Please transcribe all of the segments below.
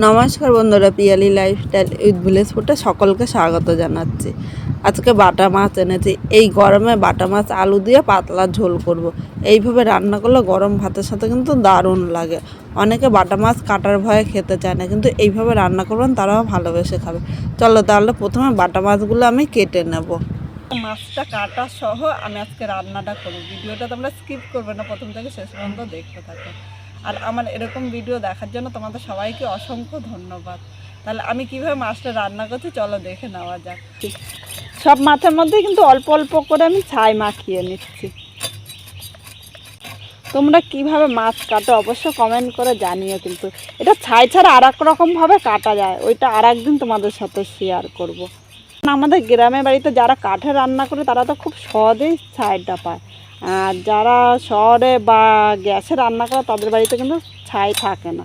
নমস্কার বন্ধুরা, Piyali lifestyle with village ফুডে সকলকে স্বাগত জানাচ্ছি। আজকে বাটা মাছ এনেছি। এই গরমে বাটা মাছ, আলু দিয়ে পাতলা ঝোল করব। এইভাবে রান্না করলে গরম ভাতের সাথে কিন্তু দারুণ লাগে। অনেকে বাটা মাছ কাটার ভয়ে খেতে চায় না, কিন্তু এইভাবে রান্না করবেন তারাও ভালোবেসে খাবে। চলো তাহলে প্রথমে বাটা মাছগুলো আমি কেটে নেব। মাছটা কাটা সহ আমি আজকে রান্নাটা করব। ভিডিওটা তোমরা স্কিপ করবে না, প্রথম থেকে শেষ পর্যন্ত দেখতে থাকো। আর আমার এরকম ভিডিও দেখার জন্য তোমাদের সবাইকে অসংখ্য ধন্যবাদ। তাহলে আমি কীভাবে মাছটা রান্না করছি, চলো দেখে নেওয়া যাক। সব মাছের মধ্যে কিন্তু অল্প অল্প করে আমি ছাই মাখিয়ে নিচ্ছি। তোমরা কীভাবে মাছ কাটো অবশ্য কমেন্ট করে জানিও কিন্তু। এটা ছাই ছাড়া আর এক রকমভাবে কাটা যায়, ওইটা আর একদিন তোমাদের সাথে শেয়ার করব। আমাদের গ্রামে বাড়িতে যারা কাঠে রান্না করে, তারা তো খুব সহজেই ছাইটা পায়। আর যারা শহরে বা গ্যাসে রান্না করে তাদের বাড়িতে কিন্তু ছাই থাকে না।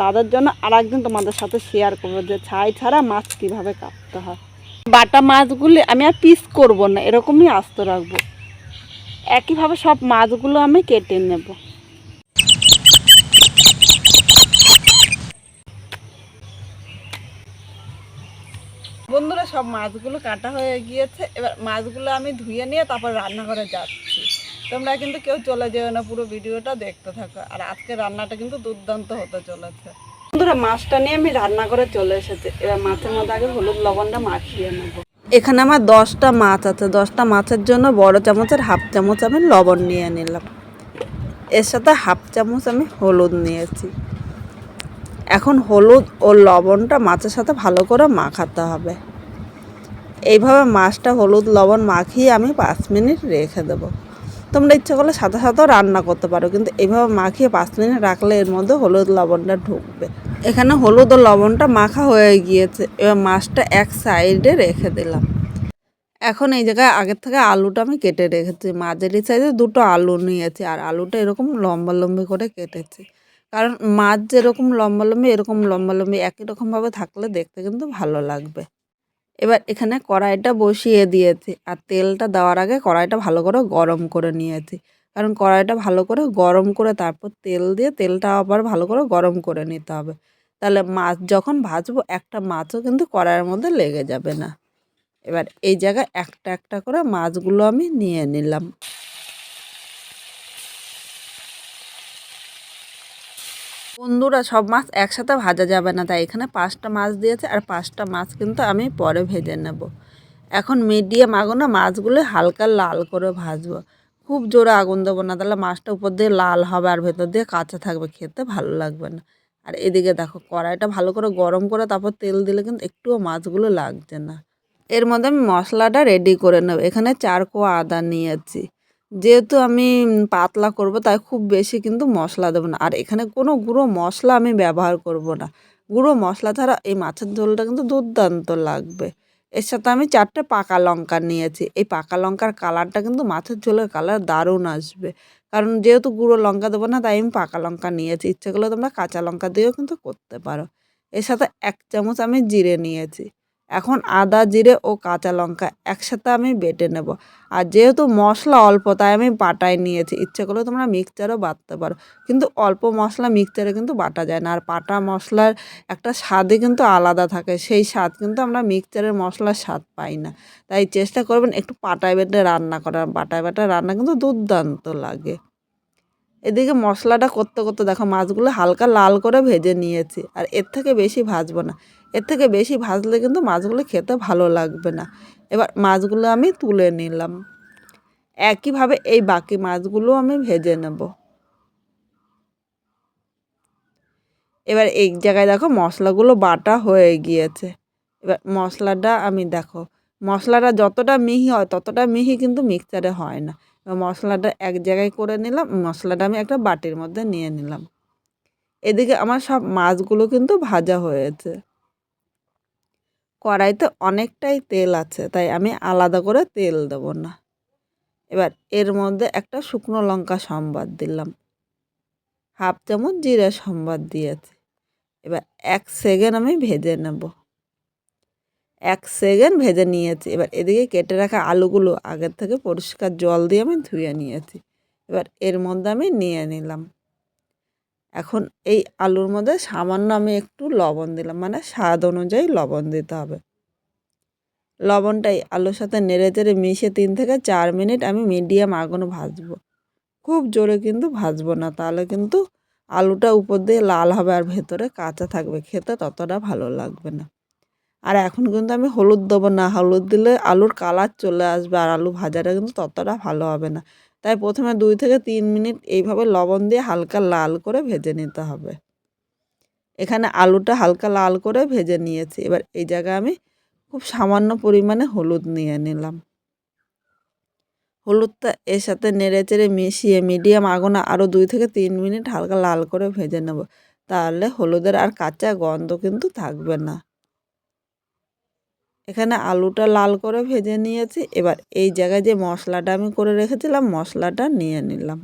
তাদের জন্য আর একদিন তোমাদের সাথে শেয়ার করব যে ছাই ছাড়া মাছ কীভাবে কাটতে হয়। বাটা মাছগুলি আমি আর পিস করব না, এরকমই আস্ত রাখব। একইভাবে সব মাছগুলো আমি কেটে নেব। বন্ধুরা, সব মাছগুলো কাটা হয়ে গিয়েছে। এবার মাছগুলো আমি ধুয়ে নিয়ে তারপর রান্নাঘরে যাচ্ছি। তোমরা কিন্তু কেউ চলে যেও না, পুরো ভিডিওটা দেখতে থাকো। আর আজকে রান্নাটা কিন্তু দুর্দান্ত হতে চলেছে। বন্ধুরা, মাছটা নিয়ে আমি রান্না করে চলে এসেছি। এবার মাছের মধ্যে আগে হলুদ লবণটা মাখিয়ে নেব। এখানে আমার দশটা মাছ আছে। দশটা মাছের জন্য বড় চামচের হাফ চামচ আমি লবণ নিয়ে নিলাম। এর সাথে হাফ চামচ আমি হলুদ নিয়েছি। এখন হলুদ ও লবণটা মাছের সাথে ভালো করে মাখাতে হবে। এইভাবে মাছটা হলুদ লবণ মাখিয়ে আমি পাঁচ মিনিট রেখে দেবো। তোমরা ইচ্ছে করলে সাথে সাথেও রান্না করতে পারো, কিন্তু এভাবে মাখিয়ে পাঁচ মিনিট রাখলে এর মধ্যে হলুদ লবণটা ঢুকবে। এখানে হলুদ ও লবণটা মাখা হয়ে গিয়েছে, এবার মাছটা এক সাইডে রেখে দিলাম। এখন এই জায়গায় আগের থেকে আলুটা আমি কেটে রেখেছি, মাঝারি সাইজে দুটো আলু নিয়েছি, আর আলুটা এরকম লম্বা লম্বি করে কেটেছি। কারণ মাছ যেরকম লম্বা লম্বি, এরকম লম্বা লম্বি, একই রকমভাবে থাকলে দেখতে কিন্তু ভালো লাগবে। এবার এখানে কড়াইটা বসিয়ে দিয়েছি আর তেলটা দেওয়ার আগে কড়াইটা ভালো করে গরম করে নিয়েছি। কারণ কড়াইটা ভালো করে গরম করে তারপর তেল দিয়ে তেলটা আবার ভালো করে গরম করে নিতে হবে। তাহলে মাছ যখন ভাজবো একটা মাছও কিন্তু কড়াইয়ের মধ্যে লেগে যাবে না। এবার এই জায়গায় একটা একটা করে মাছগুলো আমি নিয়ে নিলাম। বন্ধুরা সব মাছ একসাথে ভাজা যাবে না, তাই এখানে পাঁচটা মাছ দিয়েছে আর পাঁচটা মাছ কিন্তু আমি পরে ভেজে নেব। এখন মিডিয়াম আগুনে মাছগুলো হালকা লাল করে ভাজবো। খুব জোরে আগুন দেবো না, তাহলে মাছটা উপর দিয়ে লাল হবে আর ভেতর দিয়ে কাঁচা থাকবে, খেতে ভালো লাগবে না। আর এদিকে দেখো, কড়াইটা ভালো করে গরম করে তারপর তেল দিলে কিন্তু একটুও মাছগুলো লাগছে না। এর মধ্যে আমি মশলাটা রেডি করে নেব। এখানে চার কোয়া আদা নিয়েছি। যেহেতু আমি পাতলা করব, তাই খুব বেশি কিন্তু মশলা দেবো না। আর এখানে কোনো গুঁড়ো মশলা আমি ব্যবহার করব না। গুঁড়ো মশলা ছাড়া এই মাছের ঝোলটা কিন্তু দুর্দান্ত লাগবে। এর সাথে আমি চারটে পাকা লঙ্কা নিয়েছি। এই পাকা লঙ্কার কালারটা কিন্তু মাছের ঝোলের কালার দারুণ আসবে। কারণ যেহেতু গুঁড়ো লঙ্কা দেবো না, তাই আমি পাকা লঙ্কা নিয়েছি। ইচ্ছে করলে তোমরা কাঁচা লঙ্কা দিয়েও কিন্তু করতে পারো। এর সাথে এক চামচ আমি জিরে নিয়েছি। এখন আদা, জিরে ও কাঁচা লঙ্কা একসাথে আমি বেটে নেব। আর যেহেতু মশলা অল্প, তাই আমি বাটায় নিয়েছি। ইচ্ছে করলে তোমরা মিক্সচারও বাটতে পারো। কিন্তু অল্প মশলা মিক্সচারে কিন্তু বাটা যায় না। আর বাটা মশলার একটা স্বাদই কিন্তু আলাদা থাকে। সেই স্বাদ কিন্তু আমরা মিক্সচারের মশলার স্বাদ পাই না। তাই চেষ্টা করবেন একটু পাটায় বেটে রান্না করার। বাটায় বাটায় রান্না কিন্তু দুর্দান্ত লাগে। এদিকে মশলাটা করতে করতে দেখো মাছগুলো হালকা লাল করে ভেজে নিয়েছি, আর এর থেকে বেশি ভাজবো না। এর থেকে বেশি ভাজলে কিন্তু মাছগুলো খেতে ভালো লাগবে না। এবার মাছগুলো আমি তুলে নিলাম। একইভাবে এই বাকি মাছগুলো আমি ভেজে নেব। এবার এই জায়গায় দেখো মশলাগুলো বাটা হয়ে গিয়েছে। এবার মশলাটা আমি দেখো, মশলাটা যতটা মিহি হয় ততটা মিহি কিন্তু মিক্সচারে হয় না। মশলাটা এক জায়গায় করে নিলাম, মশলাটা আমি একটা বাটির মধ্যে নিয়ে নিলাম। এদিকে আমার সব মাছগুলো কিন্তু ভাজা হয়েছে। কড়াইতে অনেকটাই তেল আছে, তাই আমি আলাদা করে তেল দেব না। এবার এর মধ্যে একটা শুকনো লঙ্কা সম্বাদ দিলাম। হাফ চামচ জিরা সম্বাদ দিয়েছি। এবার এক সেকেন্ড আমি ভেজে নেব। এক সেকেন্ড ভেজে নিয়েছি। এবার এদিকে কেটে রাখা আলুগুলো আগের থেকে পরিষ্কার জল দিয়ে আমি ধুয়ে নিয়েছি। এবার এর মধ্যে আমি নিয়ে নিলাম। এখন এই আলুর মধ্যে সামান্য আমি একটু লবণ দিলাম মানে স্বাদ অনুযায়ী লবণ দিতে হবে। লবণটাই আলুর সাথে নেড়ে চেড়ে মিশিয়ে তিন থেকে চার মিনিট আমি মিডিয়াম আগুনে ভাজবো। খুব জোরে কিন্তু ভাজবো না, তাহলে কিন্তু আলুটা উপর দিয়ে লাল হবে আর ভেতরে কাঁচা থাকবে, খেতে ততটা ভালো লাগবে না। আর এখন কিন্তু আমি হলুদ দেবো না। হলুদ দিলে আলুর কালার চলে আসবে আর আলু ভাজাটা কিন্তু ততটা ভালো হবে না। তাই প্রথমে দুই থেকে তিন মিনিট এইভাবে লবণ দিয়ে হালকা লাল করে ভেজে নিতে হবে। এখানে আলুটা হালকা লাল করে ভেজে নিয়েছি। এবার এই জায়গায় আমি খুব সামান্য পরিমাণে হলুদ নিয়ে নিলাম। হলুদটা এর সাথে নেড়ে চেড়ে মিশিয়ে মিডিয়াম আগুনে আরও দুই থেকে তিন মিনিট হালকা লাল করে ভেজে নেব। তাহলে হলুদের আর কাঁচা গন্ধ কিন্তু থাকবে না। এখানে আলুটা লাল করে ভেজে নিয়েছি। এবার এই জায়গায় যে মশলাটা আমি করে রেখেছিলাম, মশলাটা নিয়ে নিলাম।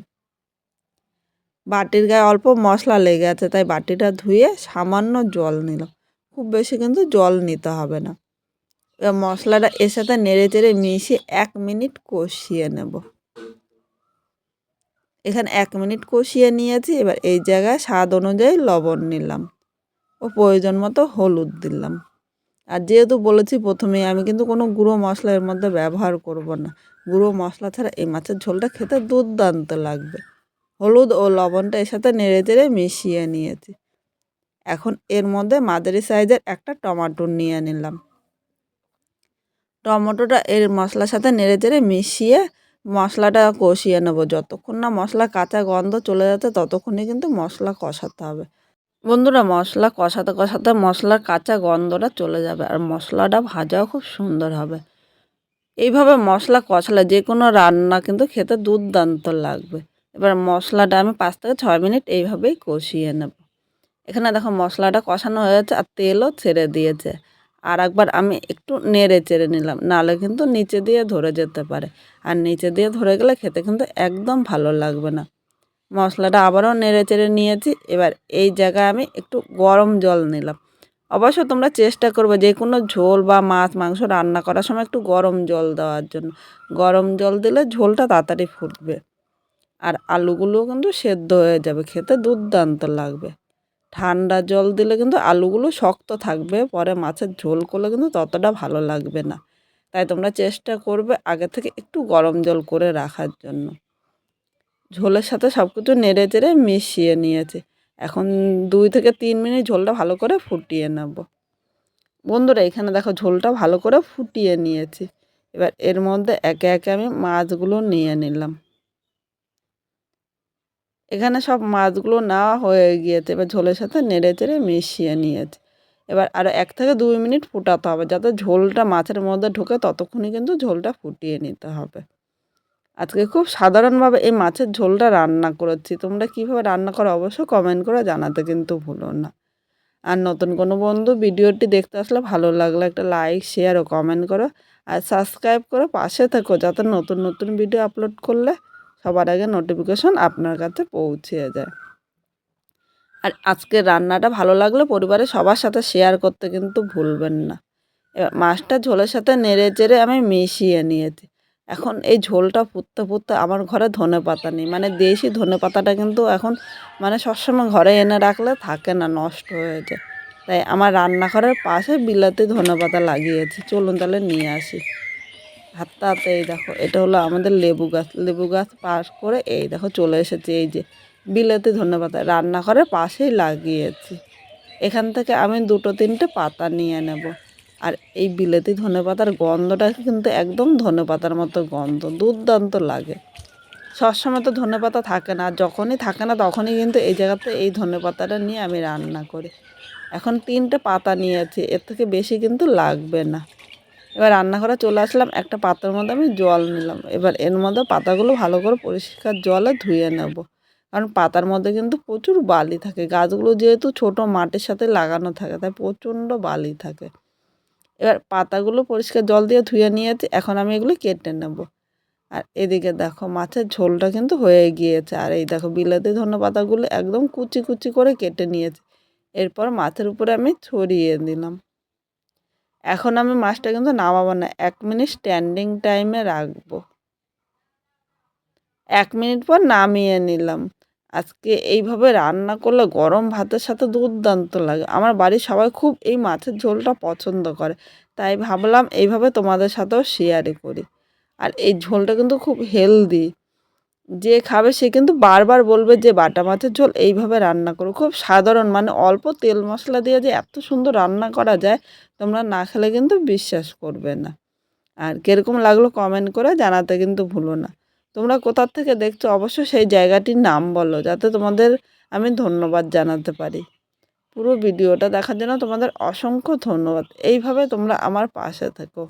বাটির গায়ে অল্প মশলা লেগে আছে, তাই বাটিটা ধুয়ে সামান্য জল নিলাম। খুব বেশি কিন্তু জল নিতে হবে না। এবার মশলাটা এর সাথে নেড়ে চেড়ে মিশিয়ে এক মিনিট কষিয়ে নেব। এখানে এক মিনিট কষিয়ে নিয়েছি, এবার এই জায়গায় স্বাদ অনুযায়ী লবণ নিলাম। ও প্রয়োজন মতো হলুদ দিলাম। আর যেহেতু বলেছি প্রথমেই, আমি কিন্তু কোনো গুঁড়ো মশলা এর মধ্যে ব্যবহার করব না। গুঁড়ো মশলা ছাড়া এই মাছের ঝোলটা খেতে দুর্দান্ত লাগবে। হলুদ ও লবণটা এর সাথে নেড়ে চেড়ে মিশিয়ে নিয়েছি। এখন এর মধ্যে মাঝারি সাইজের একটা টমাটো নিয়ে নিলাম। টমেটোটা এর মশলার সাথে নেড়ে চেড়ে মিশিয়ে মশলাটা কষিয়ে নেব। যতক্ষণ না মশলা কাঁচা গন্ধ চলে যাচ্ছে, ততক্ষণই কিন্তু মশলা কষাতে হবে। বন্ধুরা, মশলা কষাতে কষাতে মশলার কাঁচা গন্ধটা চলে যাবে আর মশলাটা ভাজাও খুব সুন্দর হবে। এইভাবে মশলা কষালে যে কোনো রান্না কিন্তু খেতে দুর্দান্ত লাগবে। এবার মশলাটা আমি পাঁচ থেকে ছয় মিনিট এইভাবেই কষিয়ে নেব। এখানে দেখো মশলাটা কষানো হয়ে যাচ্ছে আর তেলও ছেড়ে দিয়েছে। আর একবার আমি একটু নেড়ে চেড়ে নিলাম নাহলে কিন্তু নিচে দিয়ে ধরে যেতে পারে। আর নিচে দিয়ে ধরে গেলে খেতে কিন্তু একদম ভালো লাগবে না। মশলাটা আবারও নেড়ে চেড়ে নিয়েছি। এবার এই জায়গায় আমি একটু গরম জল নিলাম। অবশ্য তোমরা চেষ্টা করবে যে কোনো ঝোল বা মাছ, মাংস রান্না করার সময় একটু গরম জল দেওয়ার জন্য। গরম জল দিলে ঝোলটা তাড়াতাড়ি ফুটবে। আর আলুগুলোও কিন্তু সেদ্ধ হয়ে যাবে, খেতে দুর্দান্ত লাগবে। ঠান্ডা জল দিলে কিন্তু আলুগুলো শক্ত থাকবে, পরে মাছের ঝোল করলে কিন্তু ততটা ভালো লাগবে না। তাই তোমরা চেষ্টা করবে আগে থেকে একটু গরম জল করে রাখার জন্য। ঝোলের সাথে সব কিছু নেড়ে চেড়ে মিশিয়ে নিয়েছে। এখন দুই থেকে তিন মিনিট ঝোলটা ভালো করে ফুটিয়ে নেব। বন্ধুরা, এখানে দেখো ঝোলটা ভালো করে ফুটিয়ে নিয়েছি। এবার এর মধ্যে একে একে আমি মাছগুলো নিয়ে নিলাম। এখানে সব মাছগুলো নেওয়া হয়ে গিয়েছে। এবার ঝোলের সাথে নেড়ে চেড়ে মিশিয়ে নিয়েছে। এবার আরও এক থেকে দুই মিনিট ফুটাতে হবে। যাতে ঝোলটা মাছের মধ্যে ঢোকে ততক্ষণই কিন্তু ঝোলটা ফুটিয়ে নিতে হবে। আজকে খুব সাধারণভাবে এই মাছের ঝোলটা রান্না করেছি। তোমরা কীভাবে রান্না করো অবশ্যই কমেন্ট করে জানাতে কিন্তু ভুলো না। আর নতুন কোনো বন্ধু ভিডিওটি দেখতে আসলে ভালো লাগলে একটা লাইক শেয়ার ও কমেন্ট করো। আর সাবস্ক্রাইব করে পাশে থেকো যাতে নতুন নতুন ভিডিও আপলোড করলে সবার আগে নোটিফিকেশন আপনার কাছে পৌঁছে যায়। আর আজকে রান্নাটা ভালো লাগলে পরিবারের সবার সাথে শেয়ার করতে কিন্তু ভুলবেন না। এবার মাছটা ঝোলের সাথে নেড়ে চেড়ে আমি মিশিয়ে নিয়েছি। এখন এই ঝোলটা ফুটতে ফুটতে আমার ঘরে ধনে পাতা নেই। মানে দেশি ধনে পাতাটা কিন্তু এখন মানে সবসময় ঘরে এনে রাখলে থাকে না, নষ্ট হয়ে যায়। তাই আমার রান্নাঘরের পাশে বিলাতি ধনে পাতা লাগিয়েছি। চলুন তাহলে নিয়ে আসি। হাতটা হাতে এই দেখো, এটা হলো আমাদের লেবু গাছ। লেবু গাছ পাশ করে এই দেখো চলে এসেছে এই যে বিলাতি ধনে পাতা। রান্নাঘরের পাশেই লাগিয়েছি। এখান থেকে আমি দুটো তিনটে পাতা নিয়ে নেব। আর এই বিলেতি ধনে পাতার গন্ধটা কিন্তু একদম ধনে পাতার মতো গন্ধ, দুর্দান্ত লাগে। সবসময় তো ধনে পাতা থাকে না যখনই থাকে না তখনই কিন্তু এই জায়গাতে এই ধনে পাতাটা নিয়ে আমি রান্না করি। এখন তিনটে পাতা নিয়েছি, এর থেকে বেশি কিন্তু লাগবে না। এবার রান্না রান্নাঘরে চলে আসলাম, একটা পাতার মধ্যে আমি জল নিলাম। এবার এর মধ্যে পাতাগুলো ভালো করে পরিষ্কার জলে ধুয়ে নেব। কারণ পাতার মধ্যে কিন্তু প্রচুর বালি থাকে। গাছগুলো যেহেতু ছোট, মাটির সাথে লাগানো থাকে, তাই প্রচণ্ড বালি থাকে। এবার পাতাগুলো পরিষ্কার জল দিয়ে ধুয়ে নিয়েছি এখন আমি এগুলো কেটে নেব। আর এদিকে দেখো মাছের ঝোলটা কিন্তু হয়ে গিয়েছে। আর এই দেখো বিলাতি ধনে পাতাগুলো একদম কুচি কুচি করে কেটে নিয়েছি। এরপর মাছের উপরে আমি ছড়িয়ে দিলাম। এখন আমি মাছটা কিন্তু নামাবো না, এক মিনিট স্ট্যান্ডিং টাইমে রাখব। এক মিনিট পর নামিয়ে নিলাম। আজকে এইভাবে রান্না করলে গরম ভাতের সাথে দুর্দান্ত লাগে। আমার বাড়ির সবাই খুব এই মাছের ঝোলটা পছন্দ করে। তাই ভাবলাম এইভাবে তোমাদের সাথেও শেয়ারে করি। আর এই ঝোলটা কিন্তু খুব হেলদি যে খাবে সে কিন্তু বারবার বলবে যে বাটা মাছের ঝোল এইভাবে রান্না করো। খুব সাধারণ মানে অল্প তেল মশলা দিয়ে যে এত সুন্দর রান্না করা যায়, তোমরা না খেলে কিন্তু বিশ্বাস করবে না। আর কীরকম লাগল কমেন্ট করে জানাতে কিন্তু ভুলো না। তোমরা কোথার থেকে দেখছ? অবশ্য সেই জায়গাটির নাম বলো, যাতে তোমাদের আমি ধন্যবাদ জানাতে পারি। পুরো ভিডিওটা দেখার জন্য তোমাদের অসংখ্য ধন্যবাদ। এইভাবে তোমরা আমার পাশে থেকো।